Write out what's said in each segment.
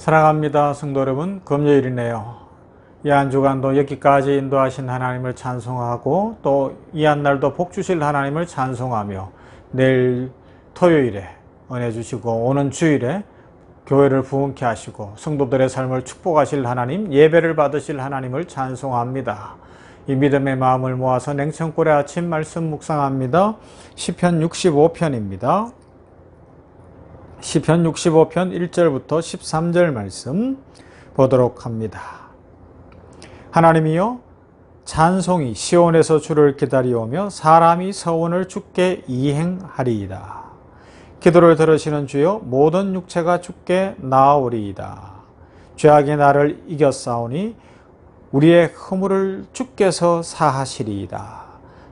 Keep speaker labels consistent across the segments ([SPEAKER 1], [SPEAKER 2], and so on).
[SPEAKER 1] 사랑합니다. 성도 여러분, 금요일이네요. 이 한 주간도 여기까지 인도하신 하나님을 찬송하고 또 이 한 날도 복 주실 하나님을 찬송하며 내일 토요일에 은혜 주시고 오는 주일에 교회를 부흥케 하시고 성도들의 삶을 축복하실 하나님, 예배를 받으실 하나님을 찬송합니다. 이 믿음의 마음을 모아서 냉천골의 아침 말씀 묵상합니다. 시편 65편입니다. 시편 65편 1절부터 13절 말씀 보도록 합니다. 하나님이여 찬송이 시온에서 주를 기다리오며 사람이 서원을 주께 이행하리이다. 기도를 들으시는 주여 모든 육체가 주께 나아오리이다. 죄악이 나를 이겼사오니 우리의 허물을 주께서 사하시리이다.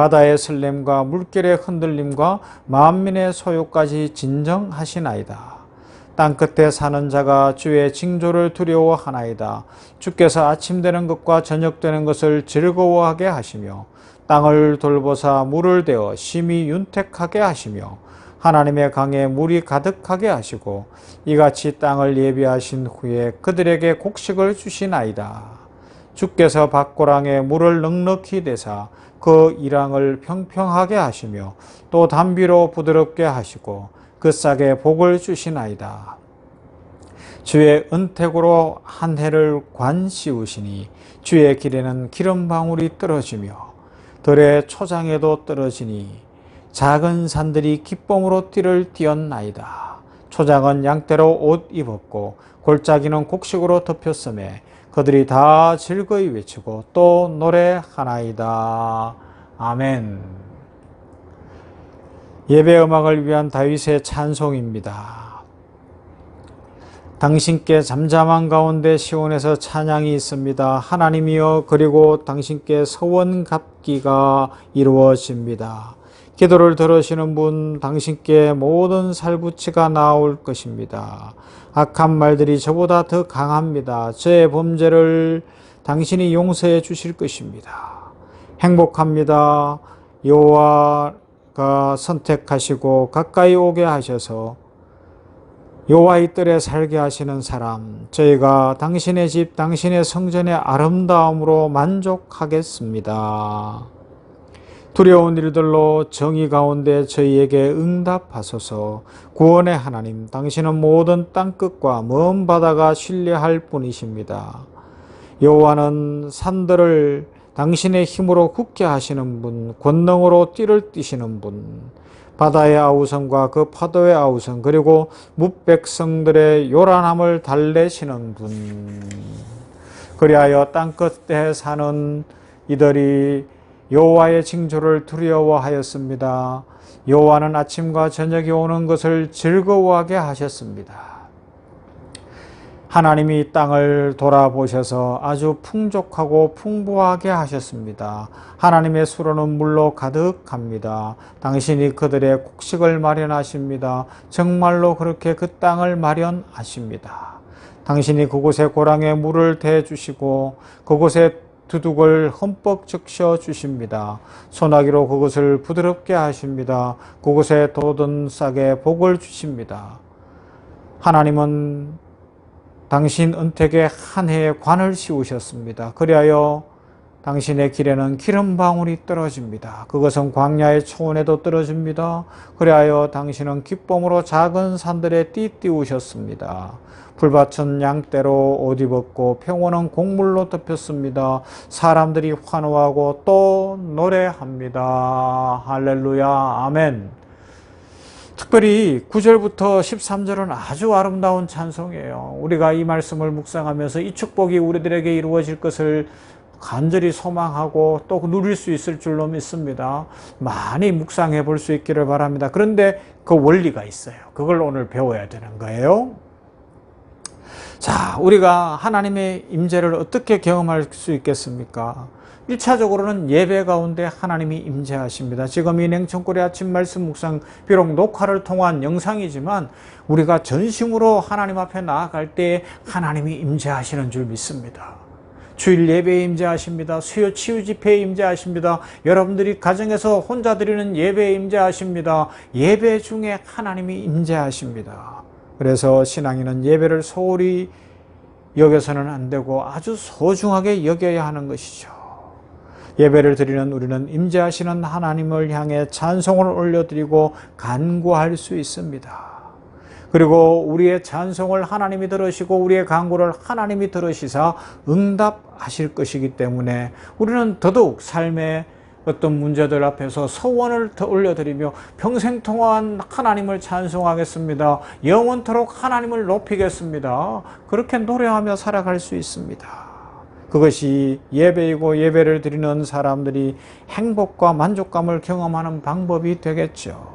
[SPEAKER 1] 바다의 설렘과 물결의 흔들림과 만민의 소유까지 진정하시나이다. 땅 끝에 사는 자가 주의 징조를 두려워하나이다. 주께서 아침 되는 것과 저녁 되는 것을 즐거워하게 하시며 땅을 돌보사 물을 대어 심히 윤택하게 하시며 하나님의 강에 물이 가득하게 하시고 이같이 땅을 예비하신 후에 그들에게 곡식을 주시나이다. 주께서 밭고랑에 물을 넉넉히 대사 그 이랑을 평평하게 하시며 또 담비로 부드럽게 하시고 그 싹에 복을 주시나이다. 주의 은택으로 한 해를 관씌우시니 주의 길에는 기름 방울이 떨어지며 들의 초장에도 떨어지니 작은 산들이 기쁨으로 띠를 띄었나이다. 초장은 양떼로 옷 입었고 골짜기는 곡식으로 덮였음에 그들이 다 즐거이 외치고 또 노래하나이다. 아멘. 예배 음악을 위한 다윗의 찬송입니다. 당신께 잠잠한 가운데 시온에서 찬양이 있습니다. 하나님이여 그리고 당신께 서원 갚기가 이루어집니다. 기도를 들으시는 분 당신께 모든 살부치가 나올 것입니다. 악한 말들이 저보다 더 강합니다. 제 범죄를 당신이 용서해 주실 것입니다. 행복합니다. 여호와가 선택하시고 가까이 오게 하셔서 여호와의 뜰에 살게 하시는 사람 저희가 당신의 집 당신의 성전의 아름다움으로 만족하겠습니다. 두려운 일들로 정의 가운데 저희에게 응답하소서 구원의 하나님 당신은 모든 땅끝과 먼 바다가 신뢰할 뿐이십니다. 여호와는 산들을 당신의 힘으로 굳게 하시는 분, 권능으로 띠를 띠시는 분, 바다의 아우성과 그 파도의 아우성, 그리고 뭇백성들의 요란함을 달래시는 분. 그리하여 땅끝에 사는 이들이 여호와의 징조를 두려워하였습니다. 여호와는 아침과 저녁이 오는 것을 즐거워하게 하셨습니다. 하나님이 땅을 돌아보셔서 아주 풍족하고 풍부하게 하셨습니다. 하나님의 수로는 물로 가득합니다. 당신이 그들의 곡식을 마련하십니다. 정말로 그렇게 그 땅을 마련하십니다. 당신이 그곳에 고랑에 물을 대주시고 그곳에 두둑을 흠뻑 적셔 주십니다. 소나기로 그것을 부드럽게 하십니다. 그곳에 돋은 싹에 복을 주십니다. 하나님은 당신 은택에 한 해의 관을 씌우셨습니다. 그리하여 당신의 길에는 기름 방울이 떨어집니다. 그것은 광야의 초원에도 떨어집니다. 그리하여 당신은 기쁨으로 작은 산들에 띠띠우셨습니다. 불밭은 양떼로 옷 입었고 평원은 곡물로 덮였습니다. 사람들이 환호하고 또 노래합니다. 할렐루야. 아멘. 특별히 9절부터 13절은 아주 아름다운 찬송이에요. 우리가 이 말씀을 묵상하면서 이 축복이 우리들에게 이루어질 것을 간절히 소망하고 또 누릴 수 있을 줄로 믿습니다. 많이 묵상해 볼 수 있기를 바랍니다. 그런데 그 원리가 있어요. 그걸 오늘 배워야 되는 거예요. 자, 우리가 하나님의 임재를 어떻게 경험할 수 있겠습니까? 1차적으로는 예배 가운데 하나님이 임재하십니다. 지금 이 냉천골의 아침 말씀 묵상 비록 녹화를 통한 영상이지만 우리가 전심으로 하나님 앞에 나아갈 때 하나님이 임재하시는 줄 믿습니다. 주일 예배에 임재하십니다. 수요 치유 집회에 임재하십니다. 여러분들이 가정에서 혼자 드리는 예배에 임재하십니다. 예배 중에 하나님이 임재하십니다. 그래서 신앙인은 예배를 소홀히 여겨서는 안 되고 아주 소중하게 여겨야 하는 것이죠. 예배를 드리는 우리는 임재하시는 하나님을 향해 찬송을 올려드리고 간구할 수 있습니다. 그리고 우리의 찬송을 하나님이 들으시고 우리의 간구를 하나님이 들으시사 응답하실 것이기 때문에 우리는 더더욱 삶의 어떤 문제들 앞에서 서원을 더 올려드리며 평생 동안 하나님을 찬송하겠습니다. 영원토록 하나님을 높이겠습니다. 그렇게 노래하며 살아갈 수 있습니다. 그것이 예배이고 예배를 드리는 사람들이 행복과 만족감을 경험하는 방법이 되겠죠.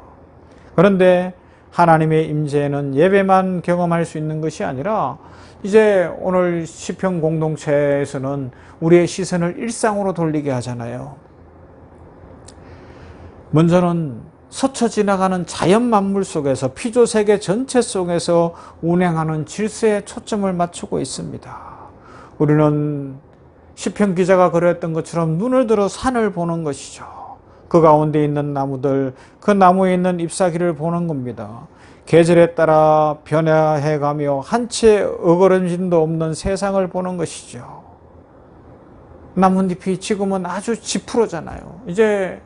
[SPEAKER 1] 그런데 하나님의 임재는 예배만 경험할 수 있는 것이 아니라 이제 오늘 시편 공동체에서는 우리의 시선을 일상으로 돌리게 하잖아요. 먼저는 스쳐 지나가는 자연 만물 속에서 피조 세계 전체 속에서 운행하는 질서에 초점을 맞추고 있습니다. 우리는 시편 기자가 그랬던 것처럼 눈을 들어 산을 보는 것이죠. 그 가운데 있는 나무들, 그 나무에 있는 잎사귀를 보는 겁니다. 계절에 따라 변화해 가며 한치의 어그러짐도 없는 세상을 보는 것이죠. 나뭇잎이 지금은 아주 지푸르잖아요. 이제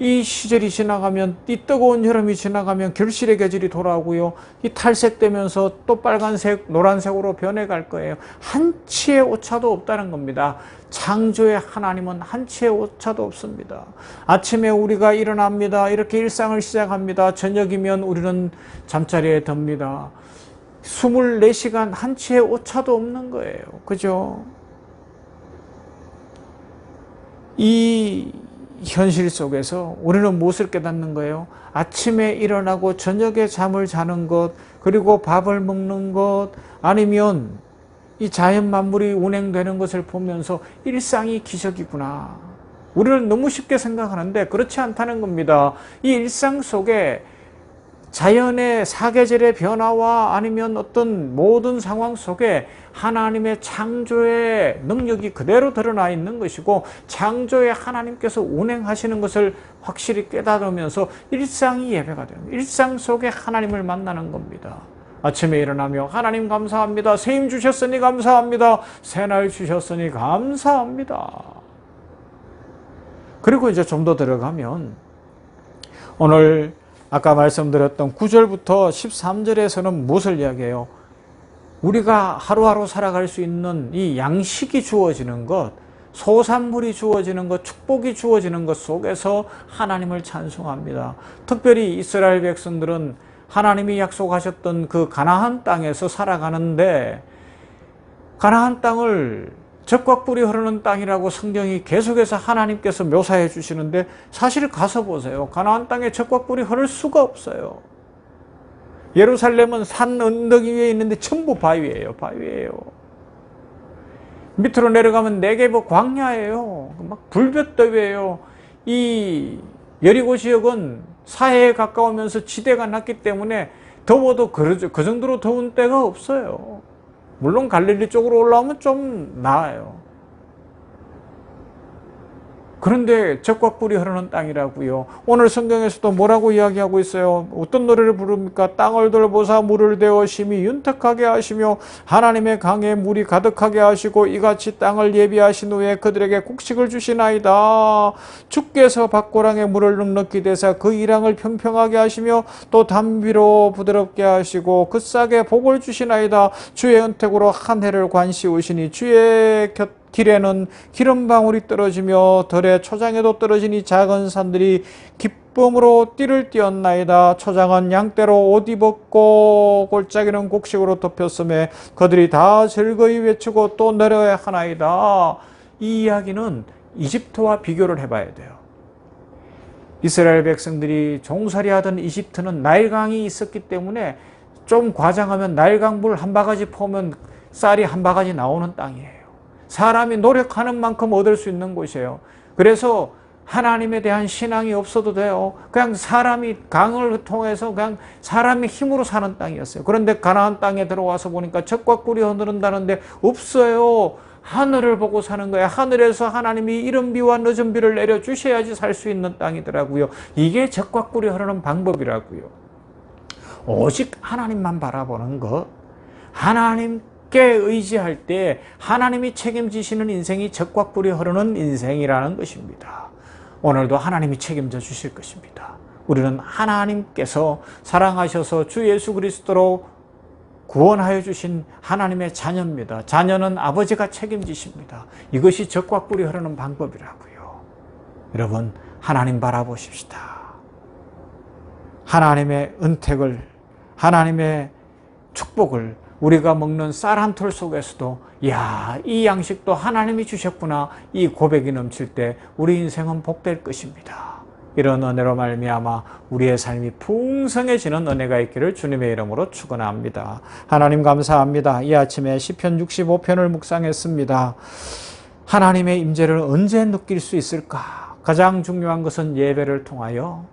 [SPEAKER 1] 이 시절이 지나가면 이 뜨거운 여름이 지나가면 결실의 계절이 돌아오고요. 이 탈색되면서 또 빨간색, 노란색으로 변해갈 거예요. 한 치의 오차도 없다는 겁니다. 창조의 하나님은 한 치의 오차도 없습니다. 아침에 우리가 일어납니다. 이렇게 일상을 시작합니다. 저녁이면 우리는 잠자리에 듭니다. 24시간 한 치의 오차도 없는 거예요. 그죠? 이 현실 속에서 우리는 무엇을 깨닫는 거예요? 아침에 일어나고 저녁에 잠을 자는 것, 그리고 밥을 먹는 것, 아니면 이 자연 만물이 운행되는 것을 보면서 일상이 기적이구나. 우리는 너무 쉽게 생각하는데 그렇지 않다는 겁니다. 이 일상 속에 자연의 사계절의 변화와 아니면 어떤 모든 상황 속에 하나님의 창조의 능력이 그대로 드러나 있는 것이고 창조의 하나님께서 운행하시는 것을 확실히 깨달으면서 일상이 예배가 됩니다. 일상 속에 하나님을 만나는 겁니다. 아침에 일어나며 하나님 감사합니다. 새임 주셨으니 감사합니다. 새날 주셨으니 감사합니다. 그리고 이제 좀 더 들어가면 오늘 아까 말씀드렸던 9절부터 13절에서는 무엇을 이야기해요? 우리가 하루하루 살아갈 수 있는 이 양식이 주어지는 것, 소산물이 주어지는 것, 축복이 주어지는 것 속에서 하나님을 찬송합니다. 특별히 이스라엘 백성들은 하나님이 약속하셨던 그 가나안 땅에서 살아가는데 가나안 땅을 적과 꿀이 흐르는 땅이라고 성경이 계속해서 하나님께서 묘사해 주시는데 사실 가서 보세요. 가나안 땅에 적과 꿀이 흐를 수가 없어요. 예루살렘은 산 언덕 위에 있는데 전부 바위예요. 바위예요. 밑으로 내려가면 네게버 광야예요. 막 불볕더위예요. 이 여리고 지역은 사해에 가까우면서 지대가 낮기 때문에 더워도 그, 그 정도로 더운 때가 없어요. 물론 갈릴리 쪽으로 올라오면 좀 나아요. 그런데 적과 꿀이 흐르는 땅이라고요. 오늘 성경에서도 뭐라고 이야기하고 있어요? 어떤 노래를 부릅니까? 땅을 돌보사 물을 대어 심히 윤택하게 하시며 하나님의 강에 물이 가득하게 하시고 이같이 땅을 예비하신 후에 그들에게 곡식을 주시나이다. 주께서 밭고랑에 물을 넉넉히 대사 그 이랑을 평평하게 하시며 또 담비로 부드럽게 하시고 그 싹에 복을 주시나이다. 주의 은택으로 한 해를 관시우시니 주의 곁 길에는 기름방울이 떨어지며 덜의 초장에도 떨어지니 작은 산들이 기쁨으로 띠를 띄었나이다. 초장은 양떼로 옷 입었고 골짜기는 곡식으로 덮였음에 그들이 다 즐거이 외치고 또 내려야 하나이다. 이 이야기는 이집트와 비교를 해봐야 돼요. 이스라엘 백성들이 종살이 하던 이집트는 나일강이 있었기 때문에 좀 과장하면 날강불 한 바가지 퍼면 쌀이 한 바가지 나오는 땅이에요. 사람이 노력하는 만큼 얻을 수 있는 곳이에요. 그래서 하나님에 대한 신앙이 없어도 돼요. 그냥 사람이 강을 통해서 그냥 사람의 힘으로 사는 땅이었어요. 그런데 가나안 땅에 들어와서 보니까 적과 꿀이 흐른다는데 없어요. 하늘을 보고 사는 거야. 하늘에서 하나님이 이른 비와 늦은 비를 내려 주셔야지 살 수 있는 땅이더라고요. 이게 적과 꿀이 흐르는 방법이라고요. 오직 하나님만 바라보는 것. 하나님께 의지할 때 하나님이 책임지시는 인생이 적과 꿀이 흐르는 인생이라는 것입니다. 오늘도 하나님이 책임져 주실 것입니다. 우리는 하나님께서 사랑하셔서 주 예수 그리스도로 구원하여 주신 하나님의 자녀입니다. 자녀는 아버지가 책임지십니다. 이것이 적과 꿀이 흐르는 방법이라고요. 여러분, 하나님 바라보십시다. 하나님의 은택을, 하나님의 축복을 우리가 먹는 쌀 한 톨 속에서도 야, 이 양식도 하나님이 주셨구나. 이 고백이 넘칠 때 우리 인생은 복될 것입니다. 이런 은혜로 말미암아 우리의 삶이 풍성해지는 은혜가 있기를 주님의 이름으로 축원합니다. 하나님 감사합니다. 이 아침에 시편 65편을 묵상했습니다. 하나님의 임재를 언제 느낄 수 있을까? 가장 중요한 것은 예배를 통하여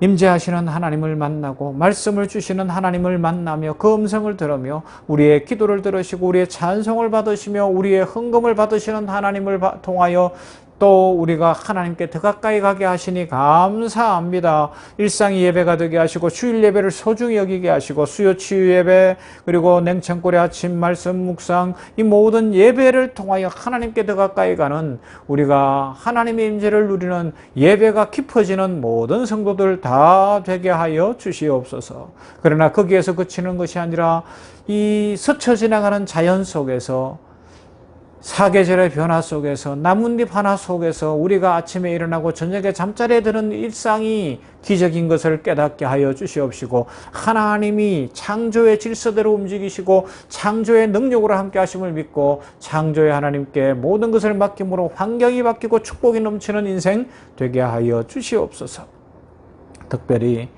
[SPEAKER 1] 임재하시는 하나님을 만나고 말씀을 주시는 하나님을 만나며 그 음성을 들으며 우리의 기도를 들으시고 우리의 찬송을 받으시며 우리의 헌금을 받으시는 하나님을 통하여 또 우리가 하나님께 더 가까이 가게 하시니 감사합니다. 일상이 예배가 되게 하시고 주일 예배를 소중히 여기게 하시고 수요 치유 예배 그리고 냉천골의 아침 말씀 묵상 이 모든 예배를 통하여 하나님께 더 가까이 가는 우리가 하나님의 임재를 누리는 예배가 깊어지는 모든 성도들 다 되게 하여 주시옵소서. 그러나 거기에서 그치는 것이 아니라 이 스쳐 지나가는 자연 속에서 사계절의 변화 속에서 나뭇잎 하나 속에서 우리가 아침에 일어나고 저녁에 잠자리에 드는 일상이 기적인 것을 깨닫게 하여 주시옵시고 하나님이 창조의 질서대로 움직이시고 창조의 능력으로 함께 하심을 믿고 창조의 하나님께 모든 것을 맡김으로 환경이 바뀌고 축복이 넘치는 인생 되게 하여 주시옵소서. 특별히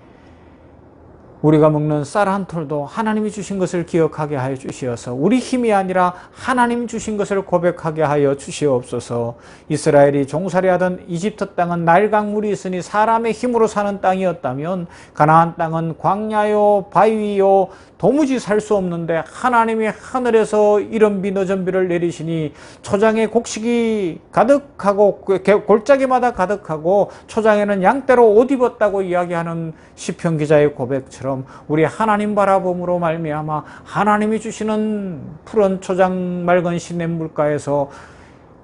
[SPEAKER 1] 우리가 먹는 쌀 한 톨도 하나님이 주신 것을 기억하게 하여 주시어서 우리 힘이 아니라 하나님 주신 것을 고백하게 하여 주시옵소서. 이스라엘이 종살이 하던 이집트 땅은 날강물이 있으니 사람의 힘으로 사는 땅이었다면 가나안 땅은 광야요 바위요 도무지 살 수 없는데 하나님이 하늘에서 이런 비 늦은 비를 내리시니 초장에 곡식이 가득하고 골짜기마다 가득하고 초장에는 양떼로 옷 입었다고 이야기하는 시편 기자의 고백처럼 우리 하나님 바라봄으로 말미암아 하나님이 주시는 푸른 초장 맑은 시냇물가에서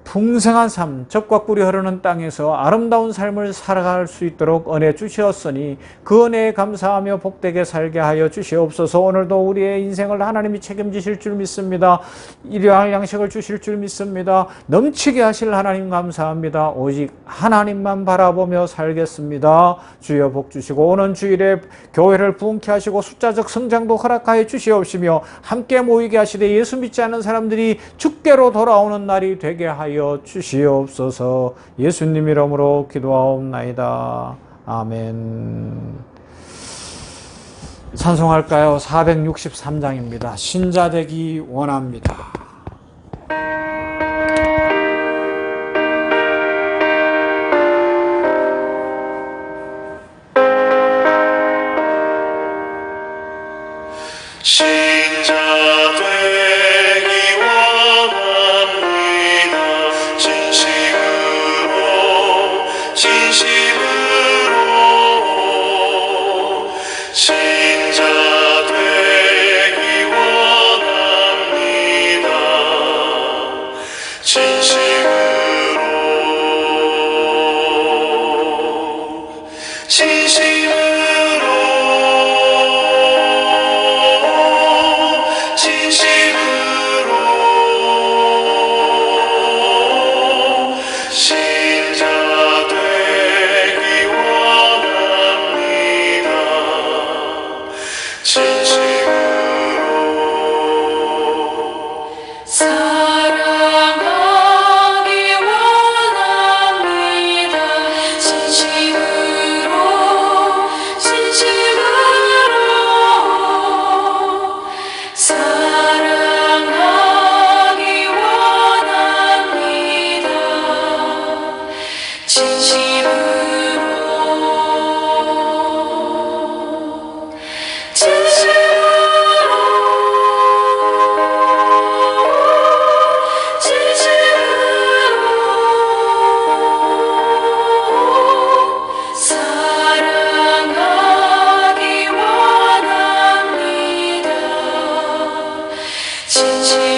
[SPEAKER 1] 풍성한 삶, 적과 꿀이 흐르는 땅에서 아름다운 삶을 살아갈 수 있도록 은혜 주시었으니 그 은혜에 감사하며 복되게 살게 하여 주시옵소서 오늘도 우리의 인생을 하나님이 책임지실 줄 믿습니다. 일용할 양식을 주실 줄 믿습니다. 넘치게 하실 하나님 감사합니다. 오직 하나님만 바라보며 살겠습니다. 주여 복 주시고 오는 주일에 교회를 부흥케 하시고 숫자적 성장도 허락하여 주시옵시며 함께 모이게 하시되 예수 믿지 않는 사람들이 주께로 돌아오는 날이 되게 하여 하여 주시옵소서 예수님 이름으로 기도하옵나이다. 아멘. 찬송할까요? 463장입니다. 신자 되기 원합니다.
[SPEAKER 2] 진심